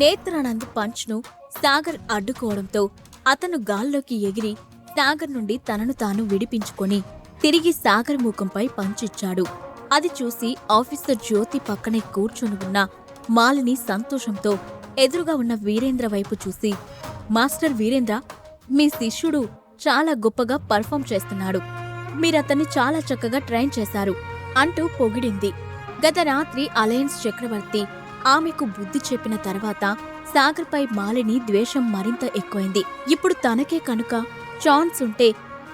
నేత్రానంద్ పంచ్ను సాగర్ అడ్డుకోవడంతో అతను గాల్లోకి ఎగిరి సాగర్ నుండి తనను తాను విడిపించుకొని తిరిగి సాగర్ ముఖంపై పంచిచ్చాడు. అది చూసి ఆఫీసర్ జ్యోతి పక్కనే కూర్చొని ఉన్న మాలిని సంతోషంతో ఎదురుగా ఉన్న వీరేంద్ర వైపు చూసి మాస్టర్ వీరేంద్ర మీ శిష్యుడు చాలా గొప్పగా పర్ఫామ్ చేస్తున్నాడు. మీరతన్ని చాలా చక్కగా ట్రైన్ చేశారు అంటూ పొగిడింది. గత రాత్రి అలయన్స్ చక్రవర్తి ఆమెకు బుద్ధి చెప్పిన తర్వాత సాగర్పై మాలిని ద్వేషం మరింత ఎక్కువైంది. ఇప్పుడు తనకే కనుక ఛాన్స్ ఉంటే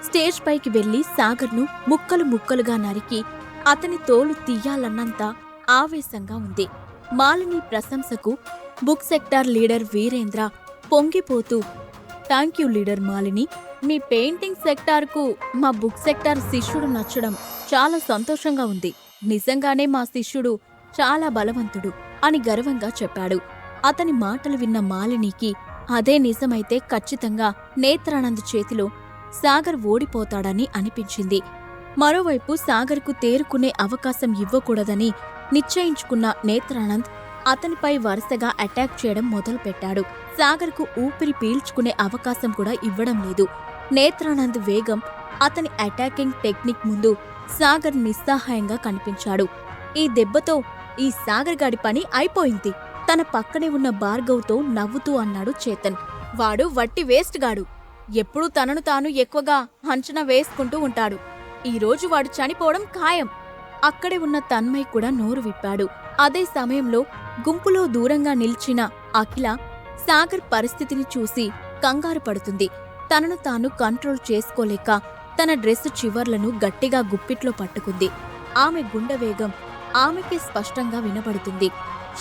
స్టేజ్ పైకి వెళ్ళి సాగర్ను ముక్కలు ముక్కలుగా నరికి అతని తోలు తీయాలన్నంత ఆవేశంగా ఉంది. మాలిని ప్రశంసకు బుక్ సెక్టార్ లీడర్ వీరేంద్ర పొంగిపోతూ థ్యాంక్ యూ లీడర్ మాలిని. మీ పెయింటింగ్ సెక్టార్కు మా బుక్ సెక్టార్ శిష్యుడు నచ్చడం చాలా సంతోషంగా ఉంది. నిజంగానే మా శిష్యుడు చాలా బలవంతుడు. అని గర్వంగా చెప్పాడు. అతని మాటలు విన్న మాలినికి అదే నిజమైతే ఖచ్చితంగా నేత్రానంద్ చేతిలో సాగర్ ఓడిపోతాడని అనిపించింది. మరోవైపు సాగర్కు తేరుకునే అవకాశం ఇవ్వకూడదని నిశ్చయించుకున్న నేత్రానంద్ అతనిపై వరుసగా అటాక్ చేయడం మొదలుపెట్టాడు. సాగర్కు ఊపిరి పీల్చుకునే అవకాశం కూడా ఇవ్వడం లేదు. నేత్రానంద్ వేగం అతని అటాకింగ్ టెక్నిక్ ముందు సాగర్ నిస్సహాయంగా కనిపించాడు. ఈ దెబ్బతో ఈ సాగర్ గాడి పని అయిపోయింది. తన పక్కనే ఉన్న భార్గవ్తో నవ్వుతూ అన్నాడు చేతన్. వాడు వట్టి వేస్ట్ గాడు. ఎప్పుడూ తనను తాను ఎక్కువగా అంచనా వేసుకుంటూ ఉంటాడు. ఈ రోజు వాడు చనిపోవడం ఖాయం. అక్కడే ఉన్న తన్మయ్ కూడా నోరు విప్పాడు. అదే సమయంలో గుంపులో దూరంగా నిల్చిన అఖిల సాగర్ పరిస్థితిని చూసి కంగారు పడుతుంది. తనను తాను కంట్రోల్ చేసుకోలేక తన డ్రెస్ చివర్లను గట్టిగా గుప్పిట్లో పట్టుకుంది. ఆమె గుండె వేగం ఆమెకి స్పష్టంగా వినబడుతుంది.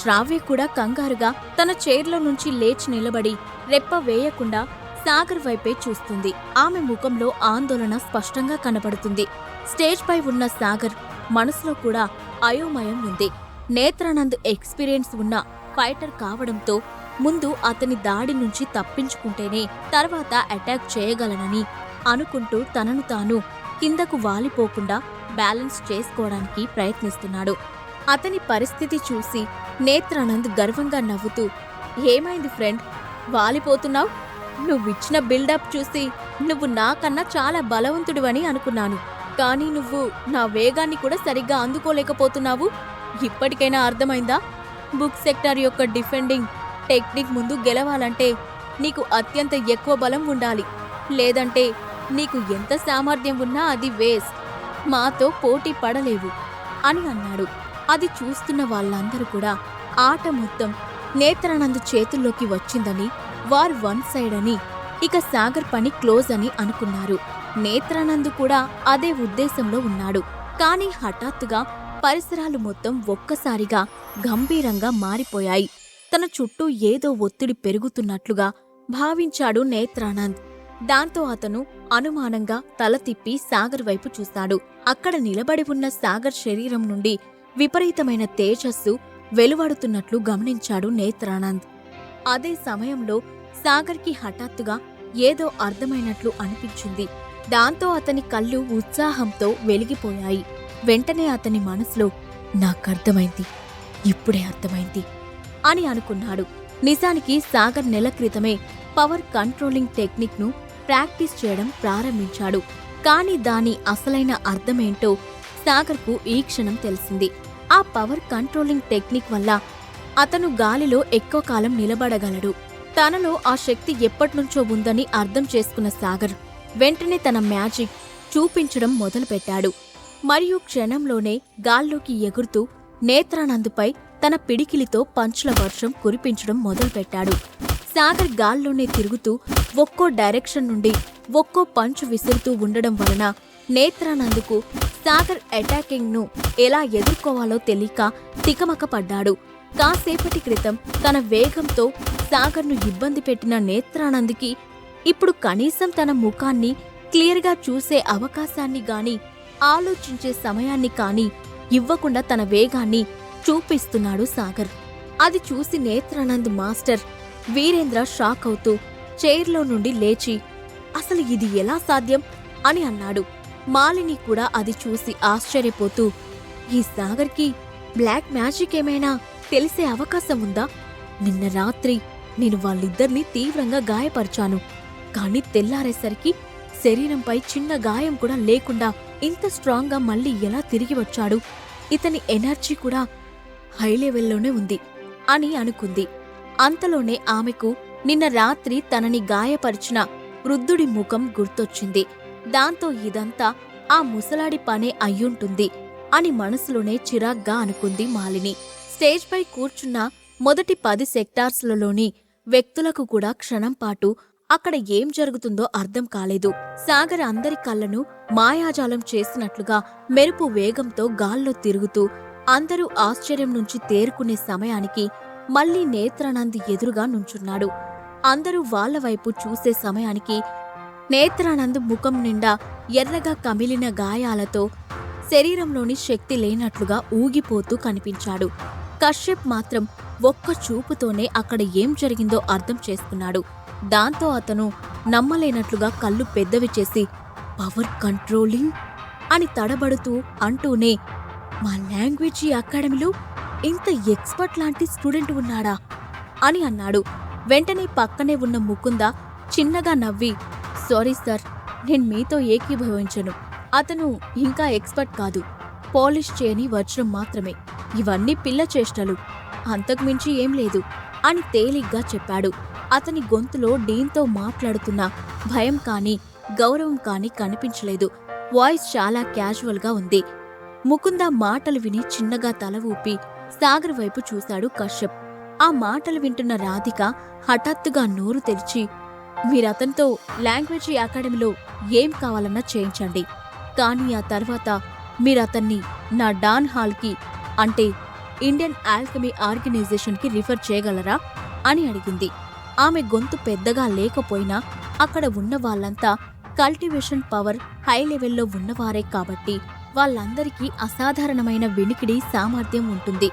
శ్రావ్య కూడా కంగారుగా తన చైర్లో నుంచి లేచి నిలబడి రెప్ప వేయకుండా సాగర్ వైపే చూస్తుంది. ఆమె ముఖంలో ఆందోళన స్పష్టంగా కనబడుతుంది స్టేజ్ పై ఉన్న సాగర్ మనసులో కూడా అయోమయం ఉంది. నేత్రానంద్ ఎక్స్పీరియన్స్ ఉన్న ఫైటర్ కావడంతో ముందు అతని దాడి నుంచి తప్పించుకుంటేనే తర్వాత అటాక్ చేయగలనని అనుకుంటూ తనను తాను కిందకు వాలిపోకుండా బ్యాలెన్స్ చేసుకోవడానికి ప్రయత్నిస్తున్నాడు. అతని పరిస్థితి చూసి నేత్రానంద్ గర్వంగా నవ్వుతూ ఏమైంది ఫ్రెండ్? వాలిపోతున్నావు? నువ్విచ్చిన బిల్డప్ చూసి నువ్వు నాకన్నా చాలా బలవంతుడివని అనుకున్నాను. కానీ నువ్వు నా వేగాన్ని కూడా సరిగ్గా అందుకోలేకపోతున్నావు. ఇప్పటికైనా అర్థమైందా? బుక్ సెక్టార్ యొక్క డిఫెండింగ్ టెక్నిక్ ముందు గెలవాలంటే నీకు అత్యంత ఎక్కువ బలం ఉండాలి. లేదంటే నీకు ఎంత సామర్థ్యం ఉన్నా అది వేస్ట్. మాతో పోటీ పడలేవు అని అన్నాడు. అది చూస్తున్న వాళ్ళందరూ కూడా ఆట మొత్తం నేత్రానంద్ చేతుల్లోకి వచ్చిందని వారు వన్ సైడ్ అని ఇక సాగర్ పని క్లోజ్ అని అనుకున్నారు. నేత్రానంద్ కూడా అదే ఉద్దేశంలో ఉన్నాడు. కానీ హఠాత్తుగా పరిసరాలు మొత్తం ఒక్కసారిగా గంభీరంగా మారిపోయాయి. తన చుట్టూ ఏదో ఒత్తిడి పెరుగుతున్నట్లుగా భావించాడు నేత్రానంద్. దాంతో అతను అనుమానంగా తల తిప్పి సాగర్ వైపు చూశాడు అక్కడ నిలబడి ఉన్న సాగర్ శరీరం నుండి విపరీతమైన తేజస్సు వెలువడుతున్నట్లు గమనించాడు నేత్రానంద్. అదే సమయంలో సాగర్కి హఠాత్తుగా ఏదో అర్థమైనట్లు అనిపించింది. దాంతో అతని కళ్ళు ఉత్సాహంతో వెలిగిపోయాయి. వెంటనే అతని మనసులో నాకర్థమైంది. ఇప్పుడే అర్థమైంది అని అనుకున్నాడు. నిజానికి సాగర్ నెల క్రితమే పవర్ కంట్రోలింగ్ టెక్నిక్ను ప్రాక్టీస్ చేయడం ప్రారంభించాడు. కానీ దాని అసలైన అర్థమేంటో సాగర్కు ఈ క్షణం తెలిసింది. ఆ పవర్ కంట్రోలింగ్ టెక్నిక్ వల్ల అతను గాలిలో ఎక్కువ కాలం నిలబడగలడు. తనలో ఆ శక్తి ఎప్పటినుంచో ఉందని అర్థం చేసుకున్న సాగర్ వెంటనే తన మ్యాజిక్ చూపించడం మొదలుపెట్టాడు. మరియు క్షణంలోనే గాల్లోకి ఎగురుతూ నేత్రానందుపై తన పిడికిలితో పంచుల వర్షం కురిపించడం మొదలుపెట్టాడు. సాగర్ గాల్లోనే తిరుగుతూ ఒక్కో డైరెక్షన్ నుండి ఒక్కో పంచు విసురుతూ ఉండడం వలన నేత్రానందుకు సాగర్ అటాకింగ్ను ఎలా ఎదుర్కోవాలో తెలియక తికమక పడ్డాడు కాసేపటి క్రితం తన వేగంతో సాగర్ను ఇబ్బంది పెట్టిన నేత్రానంద్కి ఇప్పుడు కనీసం తన ముఖాన్ని క్లియర్గా చూసే అవకాశాన్ని గాని ఆలోచించే సమయాన్ని కాని ఇవ్వకుండా తన వేగాన్ని చూపిస్తున్నాడు సాగర్. అది చూసి నేత్రానంద్ మాస్టర్ వీరేంద్ర షాక్ అవుతూ చైర్లో నుండి లేచి అసలు ఇది ఎలా సాధ్యం? అని అన్నాడు. మాలిని కూడా అది చూసి ఆశ్చర్యపోతూ ఈ సాగర్కి బ్లాక్ మ్యాజిక్ ఏమైనా తెలిసే అవకాశం ఉందా? నిన్న రాత్రి నేను వాళ్ళిద్దరినీ తీవ్రంగా గాయపరిచాను. కానీ తెల్లారేసరికి శరీరంపై చిన్న గాయం కూడా లేకుండా ఇంత స్ట్రాంగ్గా మళ్ళీ ఎలా తిరిగి వచ్చాడు? ఇతని ఎనర్జీ కూడా హై లెవెల్లోనే ఉంది అని అనుకుంది. అంతలోనే ఆమెకు నిన్న రాత్రి తనని గాయపరిచిన వృద్ధుడి ముఖం గుర్తొచ్చింది. దాంతో ఇదంతా ఆ ముసలాడి పనే అయ్యుంటుంది అని మనసులోనే చిరాగ్గా అనుకుంది మాలిని. స్టేజ్పై కూర్చున్న మొదటి పది సెక్టార్స్లలోని వ్యక్తులకు కూడా క్షణం పాటు అక్కడ ఏం జరుగుతుందో అర్థం కాలేదు. సాగర్ అందరి కళ్ళను మాయాజాలం చేసినట్లుగా మెరుపు వేగంతో గాల్లో తిరుగుతూ అందరూ ఆశ్చర్యం నుంచి తేరుకునే సమయానికి మళ్ళీ నేత్రానంద్ ఎదురుగా నుంచున్నాడు. అందరూ వాళ్ళ వైపు చూసే సమయానికి నేత్రానంద్ ముఖం నిండా ఎర్రగా కమిలిన గాయాలతో శరీరంలోని శక్తి లేనట్లుగా ఊగిపోతూ కనిపించాడు. కశ్యప్ మాత్రం ఒక్క చూపుతోనే అక్కడ ఏం జరిగిందో అర్థం చేసుకున్నాడు. దాంతో అతను నమ్మలేనట్లుగా కళ్ళు పెద్దవి చేసి పవర్ కంట్రోలింగ్ అని తడబడుతూ అంటూనే మా లాంగ్వేజ్ అకాడమీలో ఇంత ఎక్స్పర్ట్ లాంటి స్టూడెంట్ ఉన్నాడా? అని అన్నాడు. వెంటనే పక్కనే ఉన్న ముకుంద చిన్నగా నవ్వి సారీ సార్ నేను మీతో ఏకీభవించను. అతను ఇంకా ఎక్స్పర్ట్ కాదు. పాలిష్ చేయని వజ్రం మాత్రమే. ఇవన్నీ పిల్ల చేష్టలు. అంతకుమించి ఏం లేదు అని తేలిగ్గా చెప్పాడు. అతని గొంతులో డీన్తో మాట్లాడుతున్న భయం కానీ గౌరవం కానీ కనిపించలేదు. వాయిస్ చాలా క్యాజువల్గా ఉంది. ముకుంద మాటలు విని చిన్నగా తల ఊపి సాగర్ వైపు చూశాడు కశ్యప్. ఆ మాటలు వింటున్న రాధిక హఠాత్తుగా నోరు తెరిచి మీరతనితో లాంగ్వేజ్ అకాడమీలో ఏం కావాలన్నా చేయించండి. కానీ ఆ తర్వాత మీరతన్ని నా డాన్ హాల్కి అంటే ఇండియన్ ఆల్కమీ ఆర్గనైజేషన్కి రిఫర్ చేయగలరా? అని అడిగింది. ఆమె గొంతు పెద్దగా లేకపోయినా అక్కడ ఉన్న వాళ్ళంతా కల్టివేషన్ పవర్ హై లెవెల్లో ఉన్నవారే కాబట్టి వాళ్ళందరికీ అసాధారణమైన వినికిడి సామర్థ్యం ఉంటుంది.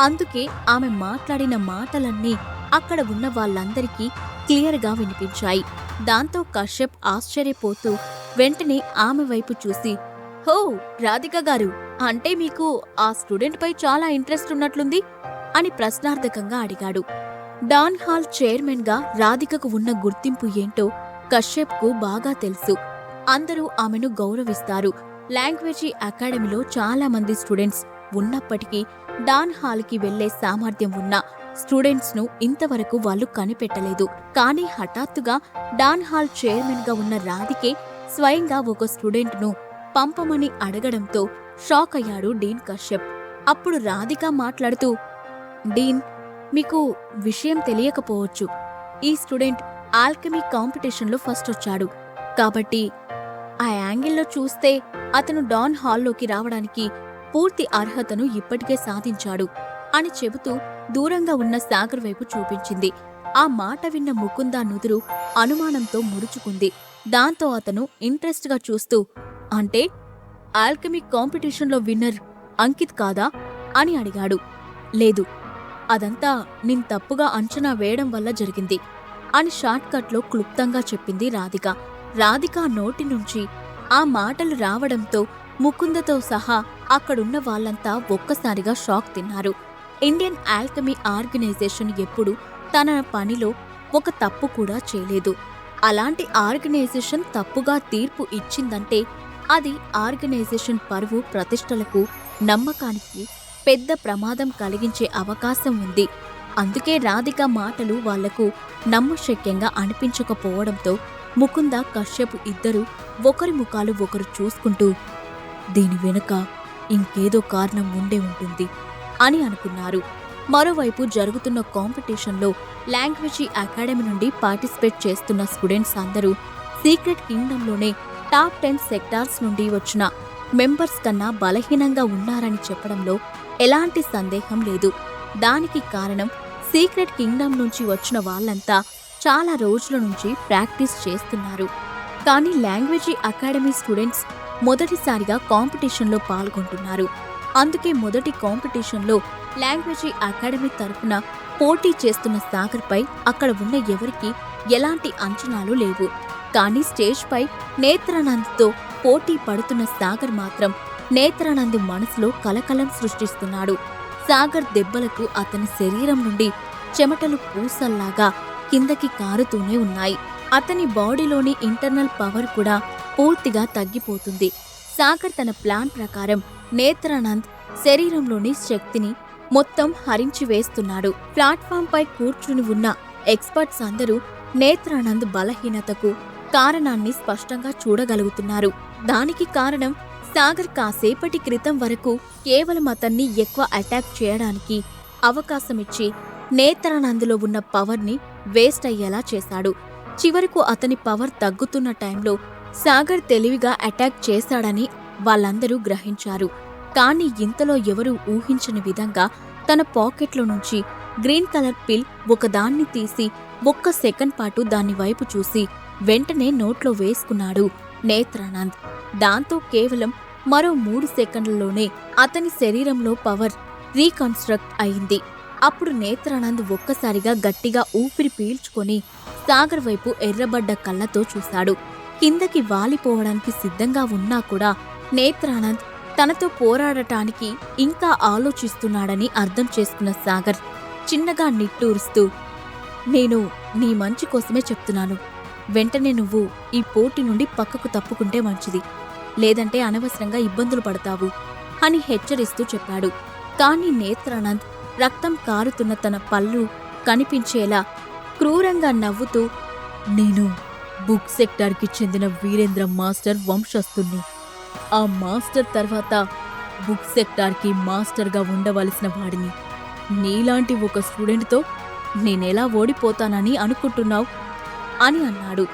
అందుకే ఆమె మాట్లాడిన మాటలన్నీ అక్కడ ఉన్న వాళ్ళందరికీ క్లియర్గా వినిపించాయి. దాంతో కశ్యప్ ఆశ్చర్యపోతూ వెంటనే ఆమె వైపు చూసి హో రాధిక గారు అంటే మీకు ఆ స్టూడెంట్పై చాలా ఇంట్రెస్ట్ ఉన్నట్లుంది? అని ప్రశ్నార్థకంగా అడిగాడు. డాన్ హాల్ చైర్మన్గా రాధికకు ఉన్న గుర్తింపు ఏంటో కశ్యప్కు బాగా తెలుసు. అందరూ ఆమెను గౌరవిస్తారు. లాంగ్వేజీ అకాడమీలో చాలా మంది స్టూడెంట్స్ ఉన్నప్పటికీ డాన్ హాల్కి వెళ్ళే సామర్థ్యం ఉన్న స్టూడెంట్స్ను ఇంతవరకు వాళ్ళు కనిపెట్టలేదు. కానీ హఠాత్తుగా డాన్ హాల్ చైర్మన్గా ఉన్న రాధికే స్వయంగా ఒక స్టూడెంట్ను పంపమని అడగడంతో షాక్ అయ్యాడు డీన్ కశ్యప్. అప్పుడు రాధిక మాట్లాడుతూ డీన్ మీకు విషయం తెలియకపోవచ్చు. ఈ స్టూడెంట్ ఆల్కమీ కాంపిటీషన్లో ఫస్ట్ వచ్చాడు. కాబట్టి ఆ యాంగిల్లో చూస్తే అతను డాన్ హాల్లోకి రావడానికి పూర్తి అర్హతను ఇప్పటికే సాధించాడు అని చెబుతూ దూరంగా ఉన్న సాగర్ వైపు చూపించింది. ఆ మాట విన్న ముకుందా నుదురు అనుమానంతో ముడుచుకుంది. దాంతో అతను ఇంట్రెస్ట్గా చూస్తూ అంటే ఆల్కమిక్ కాంపిటీషన్లో విన్నర్ అంకిత్ కాదా? అని అడిగాడు. లేదు అదంతా నేను తప్పుగా అంచనా వేయడం వల్ల జరిగింది అని షార్ట్కట్లో క్లుప్తంగా చెప్పింది రాధిక. రాధిక నోటి నుంచి ఆ మాటలు రావడంతో ముకుందతో సహా అక్కడున్న వాళ్ళంతా ఒక్కసారిగా షాక్ తిన్నారు. ఇండియన్ ఆల్కమీ ఆర్గనైజేషన్ ఎప్పుడు తన పనిలో ఒక తప్పు కూడా చేయలేదు. అలాంటి ఆర్గనైజేషన్ తప్పుగా తీర్పు ఇచ్చిందంటే అది ఆర్గనైజేషన్ పరువు ప్రతిష్టలకు నమ్మకానికి పెద్ద ప్రమాదం కలిగించే అవకాశం ఉంది. అందుకే రాధిక మాటలు వాళ్ళకు నమ్మశక్యంగా అనిపించకపోవడంతో ముకుంద కశ్యప్ ఇద్దరు ఒకరి ముఖాలు ఒకరు చూసుకుంటూ దీని వెనుక ఇంకేదో కారణం ఉండే ఉంటుంది అని అనుకున్నారు. మరోవైపు జరుగుతున్న కాంపిటీషన్లో లాంగ్వేజీ అకాడమీ నుండి పార్టిసిపేట్ చేస్తున్న స్టూడెంట్స్ అందరూ సీక్రెట్ కింగ్డంలోనే టాప్ టెన్ సెక్టార్స్ నుండి వచ్చిన మెంబర్స్ కన్నా బలహీనంగా ఉన్నారని చెప్పడంలో ఎలాంటి సందేహం లేదు. దానికి కారణం సీక్రెట్ కింగ్డమ్ నుంచి వచ్చిన వాళ్ళంతా చాలా రోజుల నుంచి ప్రాక్టీస్ చేస్తున్నారు. కానీ లాంగ్వేజీ అకాడమీ స్టూడెంట్స్ మొదటిసారిగా కాంపిటీషన్లో పాల్గొంటున్నారు. అందుకే మొదటి కాంపిటీషన్లో లాంగ్వేజీ అకాడమీ తరఫున పోటీ చేస్తున్న సాగర్పై అక్కడ ఉన్న ఎవరికి ఎలాంటి అంచనాలు లేవు. కానీ స్టేజ్పై నేత్రానంద్తో పోటీ పడుతున్న సాగర్ మాత్రం నేత్రానంద్ మనసులో కలకలం సృష్టిస్తున్నాడు. సాగర్ దెబ్బలకు అతని శరీరం నుండి చెమటలు పూసల్లాగా కిందకి కారుతూనే ఉన్నాయి. అతని బాడీలోని ఇంటర్నల్ పవర్ కూడా పూర్తిగా తగ్గిపోతుంది. సాగర్ తన ప్లాన్ ప్రకారం నేత్రానంద్ శరీరంలోని శక్తిని మొత్తం హరించి వేస్తున్నాడు. ప్లాట్ఫామ్ పై కూర్చుని ఉన్న ఎక్స్పర్ట్స్ అందరూ నేత్రానంద్ బలహీనతకు కారణాన్ని స్పష్టంగా చూడగలుగుతున్నారు. దానికి కారణం సాగర్ కాసేపటి క్రితం వరకు కేవలం అతన్ని ఎక్కువ అటాక్ చేయడానికి అవకాశమిచ్చి నేత్రానందులో ఉన్న పవర్ని వేస్ట్ అయ్యేలా చేశాడు. చివరకు అతని పవర్ తగ్గుతున్న టైంలో సాగర్ తెలివిగా అటాక్ చేశాడని వాళ్ళందరూ గ్రహించారు. కానీ ఇంతలో ఎవరూ ఊహించని విధంగా తన పాకెట్లో నుంచి గ్రీన్ కలర్ పిల్ ఒకదాన్ని తీసి ఒక్క సెకండ్ పాటు దాని వైపు చూసి వెంటనే నోట్లో వేసుకున్నాడు నేత్రానంద్. దాంతో కేవలం మరో మూడు సెకండ్లలోనే అతని శరీరంలో పవర్ రీకన్స్ట్రక్ట్ అయింది. అప్పుడు నేత్రానంద్ ఒక్కసారిగా గట్టిగా ఊపిరి పీల్చుకొని సాగర్ వైపు ఎర్రబడ్డ కళ్ళతో చూశాడు. కిందకి వాలిపోవడానికి సిద్ధంగా ఉన్నా కూడా నేత్రానంద్ తనతో పోరాడటానికి ఇంకా ఆలోచిస్తున్నాడని అర్థం చేసుకున్న సాగర్ చిన్నగా నిట్టూరుస్తూ నేను నీ మంచి కోసమే చెప్తున్నాను. వెంటనే నువ్వు ఈ పోటీ నుండి పక్కకు తప్పుకుంటే మంచిది. లేదంటే అనవసరంగా ఇబ్బందులు పడతావు అని హెచ్చరిస్తూ చెప్పాడు. కాని నేత్రానంద్ రక్తం కారుతున్న తన పళ్ళు కనిపించేలా క్రూరంగా నవ్వుతూ నేను బుక్ సెక్టార్కి చెందిన వీరేంద్ర మాస్టర్ వంశస్థుణ్ణి. ఆ మాస్టర్ తర్వాత బుక్ సెక్టార్కి మాస్టర్గా ఉండవలసిన వాడిని. నీలాంటి ఒక స్టూడెంట్తో నేనెలా ఓడిపోతానని అనుకుంటున్నావు? అని అన్నాడు.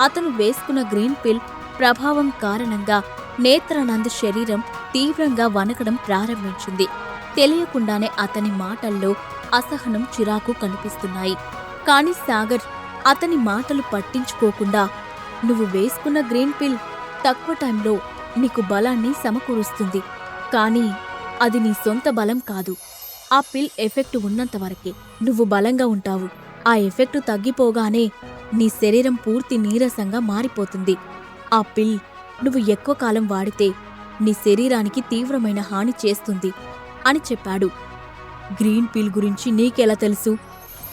అతను వేసుకున్న గ్రీన్ పిల్ ప్రభావం కారణంగా నేత్రానంద్ శరీరం తీవ్రంగా వణకడం ప్రారంభించింది. తెలియకుండానే అతని మాటల్లో అసహనం చిరాకు కనిపిస్తున్నాయి. కాని సాగర్ అతని మాటలు పట్టించుకోకుండా నువ్వు వేసుకున్న గ్రీన్ పిల్ తక్కువ టైంలో నీకు బలాన్ని సమకూరుస్తుంది. కానీ అది నీ సొంత బలం కాదు. ఆ పిల్ ఎఫెక్ట్ ఉన్నంత వరకే నువ్వు బలంగా ఉంటావు. ఆ ఎఫెక్ట్ తగ్గిపోగానే నీ శరీరం పూర్తి నీరసంగా మారిపోతుంది. ఆ పిల్ నువ్వు ఎక్కువ కాలం వాడితే నీ శరీరానికి తీవ్రమైన హాని చేస్తుంది. అని చెప్పాడు. గ్రీన్ పిల్ గురించి నీకెలా తెలుసు?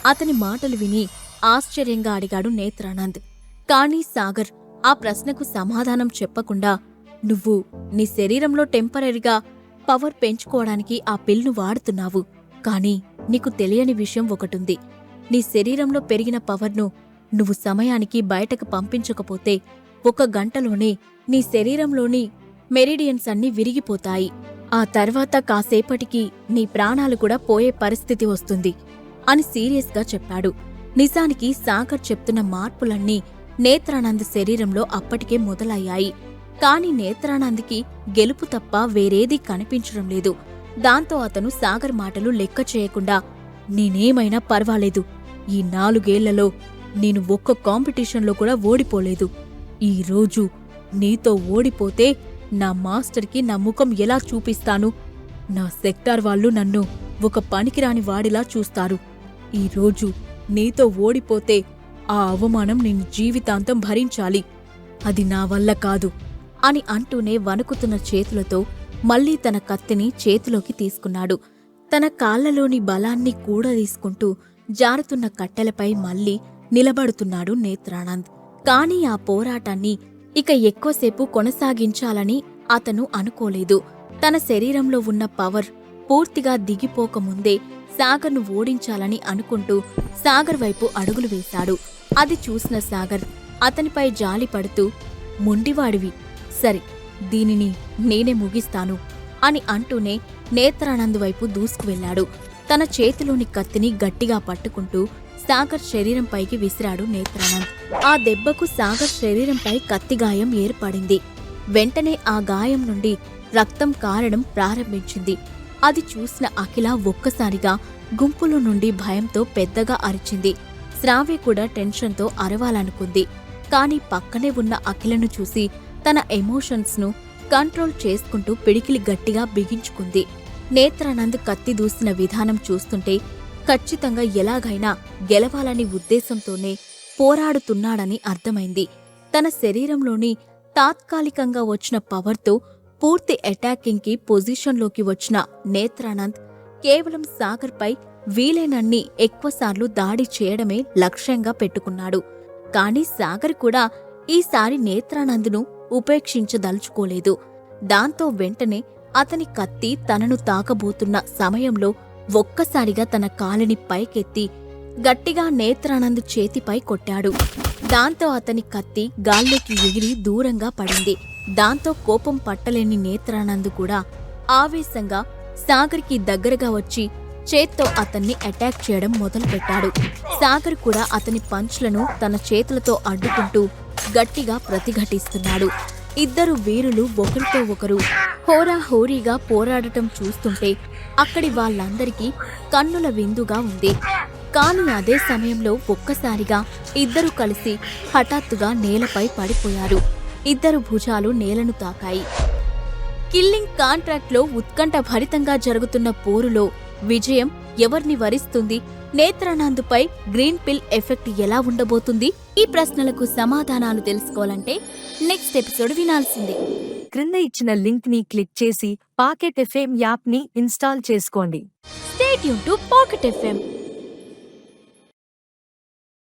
అతని మాటలు విని ఆశ్చర్యంగా అడిగాడు నేత్రానంద్. కానీ సాగర్ ఆ ప్రశ్నకు సమాధానం చెప్పకుండా నువ్వు నీ శరీరంలో టెంపరీగా పవర్ పెంచుకోవడానికి ఆ పిల్ను వాడుతున్నావు. కానీ నీకు తెలియని విషయం ఒకటుంది. నీ శరీరంలో పెరిగిన పవర్ను నువ్వు సమయానికి బయటకు పంపించకపోతే ఒక గంటలోనే నీ శరీరంలోని మెరిడియన్స్ అన్నీ విరిగిపోతాయి. ఆ తర్వాత కాసేపటికి నీ ప్రాణాలు కూడా పోయే పరిస్థితి వస్తుంది అని సీరియస్గా చెప్పాడు. నిజానికి సాగర్ చెప్తున్న మార్పులన్నీ నేత్రానంద్ శరీరంలో అప్పటికే మొదలయ్యాయి. కాని నేత్రానంద్కి గెలుపు తప్ప వేరేదీ కనిపించడం లేదు. దాంతో అతను సాగర్ మాటలు లెక్క చేయకుండా నేనేమైనా పర్వాలేదు. ఈ నాలుగేళ్ళలో నేను ఒక్క కాంపిటీషన్లో కూడా ఓడిపోలేదు. ఈ రోజు నీతో ఓడిపోతే నా మాస్టర్కి నా ముఖం ఎలా చూపిస్తాను? నా సెక్టార్ వాళ్ళు నన్ను ఒక పనికిరాని వాడిలా చూస్తారు. ఈ రోజు నీతో ఓడిపోతే ఆ అవమానం నేను జీవితాంతం భరించాలి. అది నా వల్ల కాదు అని అంటూనే వణుకుతున్న చేతులతో మళ్ళీ తన కత్తిని చేతిలోకి తీసుకున్నాడు. తన కాళ్ళలోని బలాన్ని కూడదీసుకుంటూ జారుతున్న కట్టెలపై మళ్ళీ నిలబడుతున్నాడు నేత్రానంద్. కానీ ఆ పోరాటాన్ని ఇక ఎక్కువసేపు కొనసాగించాలని అతను అనుకోలేదు. తన శరీరంలో ఉన్న పవర్ పూర్తిగా దిగిపోకముందే సాగర్ను ఓడించాలని అనుకుంటూ సాగర్ వైపు అడుగులు వేశాడు. అది చూసిన సాగర్ అతనిపై జాలి పడుతూ మొండివాడివి. సరే దీనిని నేనే ముగిస్తాను అని అంటూనే నేత్రానంద్ వైపు దూసుకువెళ్ళాడు తన చేతిలోని కత్తిని గట్టిగా పట్టుకుంటూ సాగర్ శరీరంపైకి విసిరాడు నేత్రానంద్. ఆ దెబ్బకు సాగర్ శరీరంపై కత్తిగాయం ఏర్పడింది. వెంటనే ఆ గాయం నుండి రక్తం కారడం ప్రారంభించింది. అది చూసిన అఖిల ఒక్కసారిగా గుంపులో నుండి భయంతో పెద్దగా అరిచింది. శ్రావ్య కూడా టెన్షన్తో అరవాలనుకుంది. కాని పక్కనే ఉన్న అఖిలను చూసి తన ఎమోషన్స్ను కంట్రోల్ చేసుకుంటూ పిడికిలి గట్టిగా బిగించుకుంది. నేత్రానంద్ కత్తి దూసిన విధానం చూస్తుంటే ఖచ్చితంగా ఎలాగైనా గెలవాలని ఉద్దేశంతోనే పోరాడుతున్నాడని అర్థమైంది. తన శరీరంలోని తాత్కాలికంగా వచ్చిన పవర్తో పూర్తి అటాకింగ్కి పొజిషన్లోకి వచ్చిన నేత్రానంద్ కేవలం సాగర్పై వీలైనన్ని ఎక్కువసార్లు దాడి చేయడమే లక్ష్యంగా పెట్టుకున్నాడు. కాని సాగర్ కూడా ఈసారి నేత్రానందును ఉపేక్షించదలుచుకోలేదు. దాంతో వెంటనే అతని కత్తి తనను తాకబోతున్న సమయంలో ఒక్కసారిగా తన కాలిని పైకెత్తి గట్టిగా నేత్రానంద్ చేతిపై కొట్టాడు. దాంతో అతని కత్తి గాల్లోకి ఎగిరి దూరంగా పడింది. దాంతో కోపం పట్టలేని నేత్రానంద్ కూడా ఆవేశంగా సాగర్కి దగ్గరగా వచ్చి చేత్తో అతన్ని అటాక్ చేయడం మొదలుపెట్టాడు. సాగర్ కూడా అతని పంచ్లను తన చేతులతో అడ్డుకుంటూ గట్టిగా ప్రతిఘటిస్తున్నాడు. ఇద్దరు వీరులు ఒకరితో ఒకరు హోరాహోరీగా పోరాడటం చూస్తుంటే అక్కడి వాళ్ళందరికీ కన్నుల విందుగా ఉంది. కానీ అదే సమయంలో ఒక్కసారిగా ఇద్దరు కలిసి హఠాత్తుగా నేలపై పడిపోయారు. ఇద్దరు భుజాలు నేలను తాకాయి. కిల్లింగ్ కాంట్రాక్ట్లో ఉత్కంఠ భరితంగా జరుగుతున్న పోరులో విజయం ఎవరిని వరిస్తుంది? నేత్రానందుపై గ్రీన్ పిల్ ఎఫెక్ట్ ఎలా ఉండబోతుంది? ఈ ప్రశ్నలకు సమాధానాలు తెలుసుకోవాలంటే నెక్స్ట్ ఎపిసోడ్ వినాల్సిందే. క్రింద ఇచ్చిన లింక్ని క్లిక్ చేసి పాకెట్ ఎఫ్ఎం యాప్ని ఇన్స్టాల్ చేసుకోండి. స్టేట్ యూన్ టు పాకెట్ ఎఫ్ఎం.